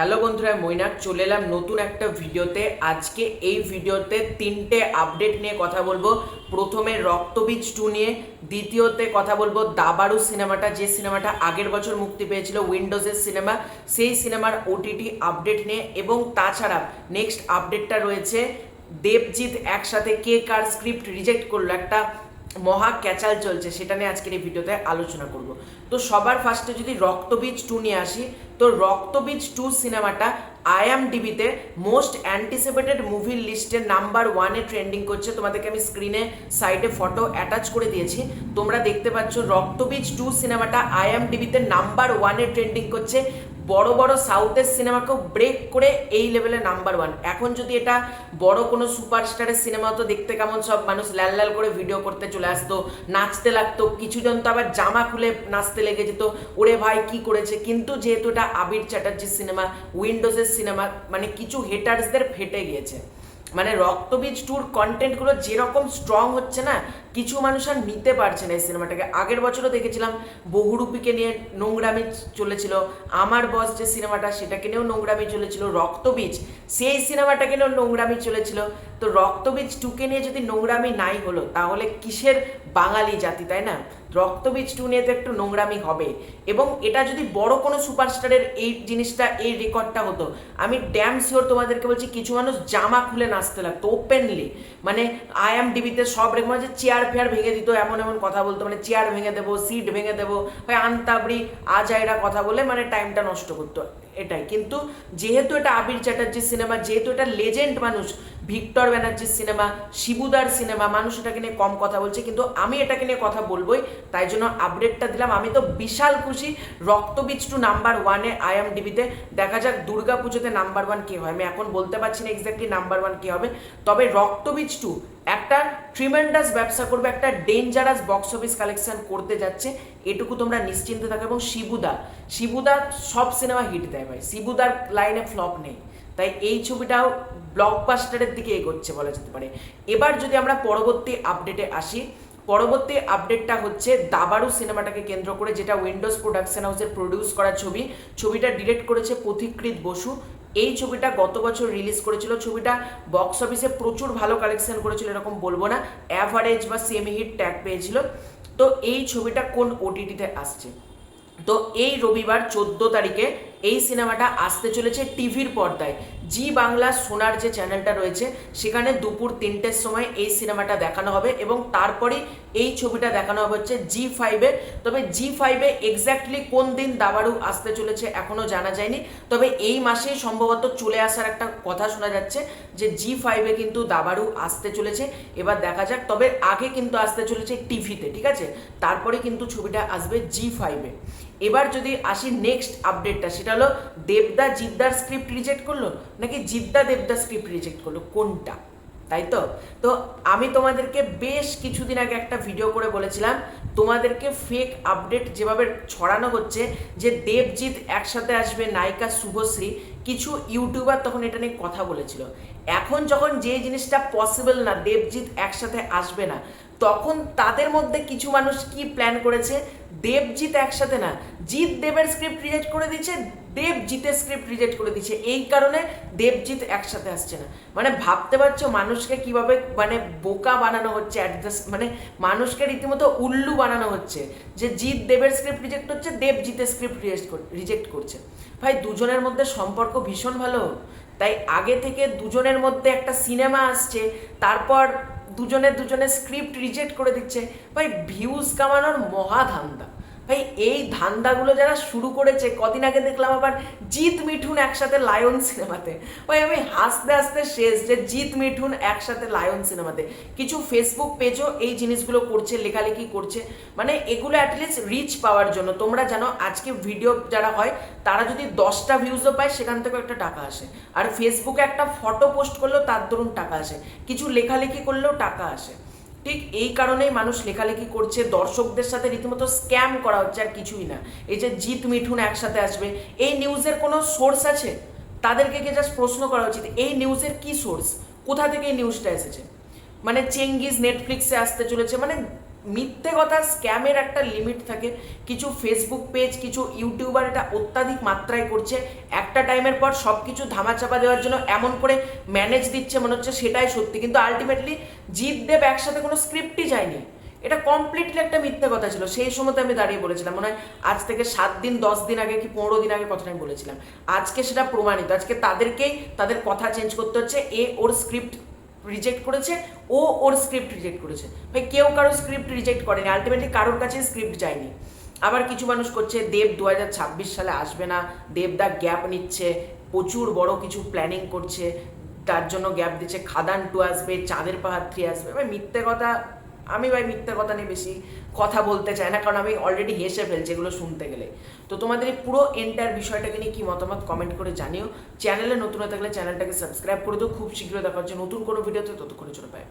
Hello বন্ধুরা মৈনাক চলে এলাম নতুন একটা ভিডিওতে। আজকে এই ভিডিওতে তিনটে আপডেট নিয়ে কথা বলব। প্রথমে রক্তবীজ টু নিয়ে, দ্বিতীয়তে কথা বলব দাবারু সিনেমাটা, যে সিনেমাটা আগের বছর মুক্তি পেয়েছিল, উইন্ডোজের সিনেমা। সেই সিনেমার ওটিটি আপডেট নিয়ে এবং তাছাড়া নেক্সট আপডেটটা রয়েছে, দেবজিৎ একসাথে কে কার স্ক্রিপ্ট রিজেক্ট করল একটা মহা ক্যাচাল চলছে, সেটা নিয়ে আজকের এই ভিডিওতে আলোচনা করব। তো সবার ফার্স্টে যদি রক্তবীজ টু নিয়ে আসি, তো রক্তবীজ টু সিনেমাটা আইএমডিবিতে মোস্ট অ্যান্টিসিপেটেড মুভির লিস্টে নাম্বার ওয়ানে ট্রেন্ডিং করছে। তোমাদেরকে আমি স্ক্রিনে সাইডে ফটো অ্যাটাচ করে দিয়েছি। তোমরা দেখতে পাচ্ছ রক্তবীজ টু সিনেমাটা আইএমডিবিতে নাম্বার ওয়ানে ট্রেন্ডিং করছে। বড় বড় সাউথের সিনেমাকেও ব্রেক করে এই লেভেলে নাম্বার ওয়ান এখন যদি এটা বড় কোনো সুপারস্টারের সিনেমা হতো দেখতে কেমন সব মানুষ লাল লাল করে ভিডিও করতে চলে আসতো, নাচতে লাগতো, কিছুজন তো আবার জামা খুলে নাচতে লেগে যেত, ওরে ভাই কি করেছে? কিন্তু যেহেতু এটা আবির চ্যাটার্জির সিনেমা উইন্ডোজের সিনেমা মানে কিছু হেটার্সদের ফেটে গিয়েছে। মানে রক্তবীজ টুর কন্টেন্টগুলো যেরকম স্ট্রং হচ্ছে না, কিছু মানুষ আর নিতে পারছে না এই সিনেমাটাকে। আগের বছরও দেখেছিলাম, বহুরূপীকে নিয়ে নোংরামি চলেছিল। আমার বস যে সিনেমাটা, সেটাকে নিয়েও নোংরামি চলেছিল। রক্তবীজ, সেই সিনেমাটাকে নিয়েও নোংরামি চলেছিল। তো রক্তবীজ টুকে নিয়ে যদি নোংরামি নাই হলো, তাহলে কিসের বাঙালি জাতি, তাই না? রক্তবীজ টু নিয়ে তো একটু নোংরামি হবে। এবং এটা যদি বড় কোনো সুপারস্টারের এই জিনিসটা, এই রেকর্ডটা হতো, আমি ড্যাম শিওর তোমাদেরকে বলছি, কিছু মানুষ জামা খুলে নাচতে লাগতো ওপেনলি মানে আই এম আইএমডিবিতে সব রেকম আছে চেয়ার ফেয়ার ভেঙে দিত, এমন এমন কথা বলতো মানে চেয়ার ভেঙে দেবো সিট ভেঙে দেবো, ওই আন্তাবড়ি আজাইরা কথা বলে মানে টাইমটা নষ্ট করতো। এটাই। কিন্তু যেহেতু এটা আবির চ্যাটার্জির সিনেমা, যেহেতু এটা লেজেন্ড মানুষ, ভিক্টর ব্যানার্জির সিনেমা, শিবুদার সিনেমা, মানুষ এটাকে নিয়ে কম কথা বলছে। কিন্তু আমি এটাকে নিয়ে কথা বলবোই, তাই জন্য আপডেটটা দিলাম। আমি তো বিশাল খুশি রক্তবীজ টু নাম্বার ওয়ানে আইএমডিবিতে দেখা যাক দুর্গা পুজোতে নাম্বার ওয়ান কে হয়। আমি এখন বলতে পারছি না এক্স্যাক্টলি নাম্বার ওয়ান কে হবে। তবে রক্তবীজ টু একটা ট্রিমেন্ডাস ব্যবসা করবে, একটা ডেঞ্জারাস বক্স অফিস কালেকশন করতে যাচ্ছে। এটুকু তোমরা নিশ্চিন্ত থাকো এবং শিবুদা শিবুদা সব সিনেমা হিট দেয় ভাই। শিবুদার লাইনে ফ্লপ নেই। তাই এই ছবিটাও ব্লকবাস্টারের দিকে এগোচ্ছে বলা যেতে পারে। এবার যদি আমরা পরবর্তী আপডেটে আসি, পরবর্তী আপডেটটা হচ্ছে দাবারু সিনেমাটাকে কেন্দ্র করে, যেটা উইন্ডোজ প্রোডাকশন হাউসের প্রডিউস করা ছবি। ছবিটা ডিরেক্ট করেছে পথিকৃত বসু। এই ছবিটা গত বছর রিলিজ করেছিল। ছবিটা বক্স অফিসে প্রচুর ভালো কালেকশন করেছিল, এরকম বলব না। অ্যাভারেজ বা সেমি হিট ট্যাগ পেয়েছিল। তো এই ছবিটা কোন ওটিটিতে আসছে? তো এই রবিবার চোদ্দ তারিখে এই সিনেমাটা আসতে চলেছে টিভির পর্দায়। জি বাংলা সোনার যে চ্যানেলটা রয়েছে, সেখানে দুপুর তিনটের সময় এই সিনেমাটা দেখানো হবে এবং তারপরে এই ছবিটা দেখানো হবে হচ্ছে জি ফাইভে তবে জি ফাইভে এক্স্যাক্টলি কোন দিন দাবারু আসতে চলেছে এখনও জানা যায়নি। তবে এই মাসেই সম্ভবত চলে আসার একটা কথা শোনা যাচ্ছে যে জি ফাইভে কিন্তু দাবারু আসতে চলেছে। এবার দেখা যাক, তবে আগে কিন্তু আসতে চলেছে টিভিতে, ঠিক আছে? তারপরে কিন্তু ছবিটা আসবে জি ফাইভে এবার যদি আসি নেক্সট আপডেটটা সেটা হলো দেবদা জিদ্দার স্ক্রিপ্ট রিজেক্ট করল, নাকি জিদ্দা দেবদা স্ক্রিপ্ট রিজেক্ট করল? কোনটা? তাই তো? তো আমি তোমাদেরকে বেশ কিছুদিন আগে একটা ভিডিও করে বলেছিলাম, তোমাদেরকে ফেক আপডেট যেভাবে ছড়ানো হচ্ছে, যে দেবজিৎ একসাথে আসবে নায়িকা শুভশ্রী, কিছু ইউটিউবার তখন এটা নিয়ে কথা বলেছিল। এখন যখন যে জিনিসটা পসিবল না, দেবজিৎ একসাথে আসবে না তখন তাদের মধ্যে কিছু মানুষ কি প্ল্যান করেছে? দেবজিৎ একসাথে না, জিৎ দেবের স্ক্রিপ্ট রিজেক্ট করে দিচ্ছে দেব জিতের স্ক্রিপ্ট রিজেক্ট করে দিচ্ছে এই কারণে দেবজিৎ একসাথে আসছে না। মানে ভাবতে পারছ মানুষকে কীভাবে মানে বোকা বানানো হচ্ছে অ্যাডজাস্ট মানে মানুষকে রীতিমতো উল্লু বানানো হচ্ছে। যে জিৎ দেবের স্ক্রিপ্ট রিজেক্ট হচ্ছে দেব জিতের স্ক্রিপ্ট রিজেক্ট করছে। ভাই, দুজনের মধ্যে সম্পর্ক ভীষণ ভালো। তাই আগে থেকে দুজনের মধ্যে একটা সিনেমা আসছে, তারপর দুজনে দুজনে স্ক্রিপ্ট রিজেক্ট করে দিচ্ছে। ভাই ভিউজ কামানোর মহা ধান্দা। ভাই, এই ধান্দাগুলো যারা শুরু করেছে, কদিন আগে দেখলাম আবার জিৎ, মিঠুন একসাথে লায়ন সিনেমাতে। ভাই, আমি হাসতে হাসতে শেষ যে জিৎ, মিঠুন একসাথে লায়ন সিনেমাতে। কিছু ফেসবুক পেজও এই জিনিসগুলো করছে, লেখালেখি করছে। মানে এগুলো অ্যাটলিস্ট রিচ পাওয়ার জন্য। তোমরা জানো, আজকে ভিডিও যারা হয়, তারা যদি দশটা ভিউজও পায়, সেখান থেকেও একটা টাকা আসে। আর ফেসবুকে একটা ফটো পোস্ট করলেও তার দরুন টাকা আসে। কিছু লেখালেখি করলেও টাকা আসে। ঠিক এই কারণেই মানুষ লেখালেখি করছে, দর্শকদের সাথে রীতিমতো স্ক্যাম করা হচ্ছে আর কিছুই না। এই যে জিত মিঠুন একসাথে আসবে, এই নিউজের কোনো সোর্স আছে? তাদেরকে গিয়ে জাস্ট প্রশ্ন করা উচিত, এই নিউজের কি সোর্স কোথা থেকে এই নিউজটা এসেছে? মানে চেঙ্গিজ নেটফ্লিক্সে আসতে চলেছে মানে মিথ্যে কথা, স্ক্যামের একটা লিমিট থাকে। কিছু ফেসবুক পেজ কিছু ইউটিউবার এটা অত্যাধিক মাত্রায় করছে। একটা টাইমের পর সব কিছু ধামাচাপা দেওয়ার জন্য এমন করে ম্যানেজ দিচ্ছে মনে হচ্ছে সেটাই সত্যি। কিন্তু আলটিমেটলি জিৎ দেব একসাথে কোনো স্ক্রিপ্টই যায়নি। এটা কমপ্লিটলি একটা মিথ্যে কথা ছিল। সেই সময়তে আমি দাঁড়িয়ে বলেছিলাম, মনে হয় আজ থেকে সাত দিন, দশ দিন আগে কি পনেরো দিন আগে কথাটা আমি বলেছিলাম। আজকে সেটা প্রমাণিত। আজকে তাদেরকেই তাদের কথা চেঞ্জ করতে হচ্ছে। এ ওর স্ক্রিপ্ট রিজেক্ট করেছে, ও ওর স্ক্রিপ্ট রিজেক্ট করেছে। ভাই, কেউ কারও স্ক্রিপ্ট রিজেক্ট করেনি আলটিমেটলি কারোর কাছে স্ক্রিপ্ট যায়নি। আবার কিছু মানুষ করছে, দেব দু হাজার ছাব্বিশ সালে আসবে না দেবদা গ্যাপ নিচ্ছে, প্রচুর বড় কিছু প্ল্যানিং করছে, তার জন্য গ্যাপ দিচ্ছে, খাদান টু আসবে, চাঁদের পাহাড় থ্রি আসবে। মিথ্যে কথা আমি ভাই মিথ্যা কথা নিয়ে বেশি কথা বলতে চাই না, কারণ আমি অলরেডি হেসে ফেলছি এগুলো শুনতে গেলে। তো তোমাদের এই পুরো এন্টার বিষয়টাকে নিয়ে কি মতামত কমেন্ট করে জানিও। চ্যানেলে নতুন হয়ে থাকলে চ্যানেলটাকে সাবস্ক্রাইব করে দিও, খুব শীঘ্র দেখা হচ্ছে নতুন কোনো ভিডিওতে ততক্ষণের জন্য পাই